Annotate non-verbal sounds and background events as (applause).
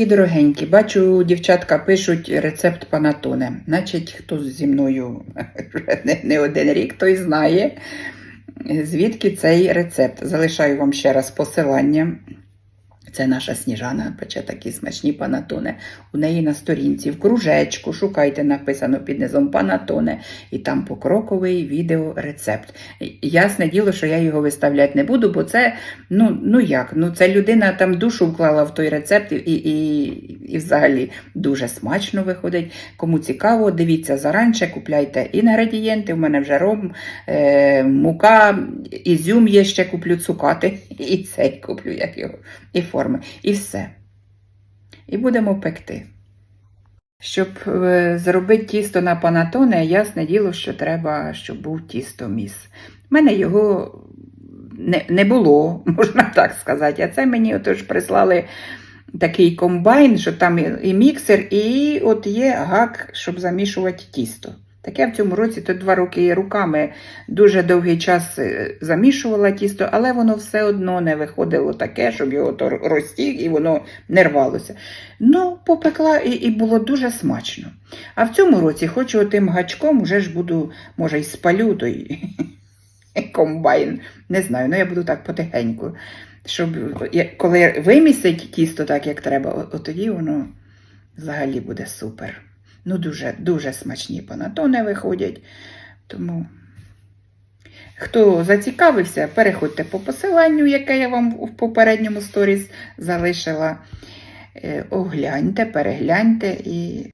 І дорогенькі, бачу, дівчатка пишуть рецепт панатоне. Значить, хто зі мною (laughs) не один рік, той знає, звідки цей рецепт. Залишаю вам ще раз посилання. Це наша сніжана пече такі смачні панатоне. У неї на сторінці в кружечку шукайте, написано під низом панатоне, і там покроковий відеорецепт. Ясне діло, що я його виставляти не буду, бо це, ну, ну як, ну це людина там душу вклала в той рецепт, і, і, і взагалі дуже смачно виходить. Кому цікаво, дивіться заранче, купляйте інгредієнти. У мене вже ром, е, мука, ізюм є ще куплю цукати, і цей куплю, як його, і форми, і все. І будемо пекти. Щоб е, зробити тісто на панатоне, ясне діло, що треба, щоб був тістоміс. У мене його не, не було, (laughs) можна так сказати. А це мені отож прислали такий комбайн, що там і міксер, і от є гак, щоб замішувати тісто. Таке в цьому році то два роки руками дуже довгий час е, замішувала тісто, але воно все одно не виходило таке, щоб його то розтіг і воно не рвалося. Ну, попекла і, і було дуже смачно. А в цьому році хочу тим гачком, вже ж буду, може, й спалю той (laughs) комбайн. Не знаю, ну я буду так потихеньку. Щоб коли вимісить тісто так, як треба, от, тоді воно взагалі буде супер. Ну, дуже, дуже смачні панатони виходять. Тому, хто зацікавився, переходьте по посиланню, яке я вам в попередньому сторіс залишила. Е, Огляньте, перегляньте і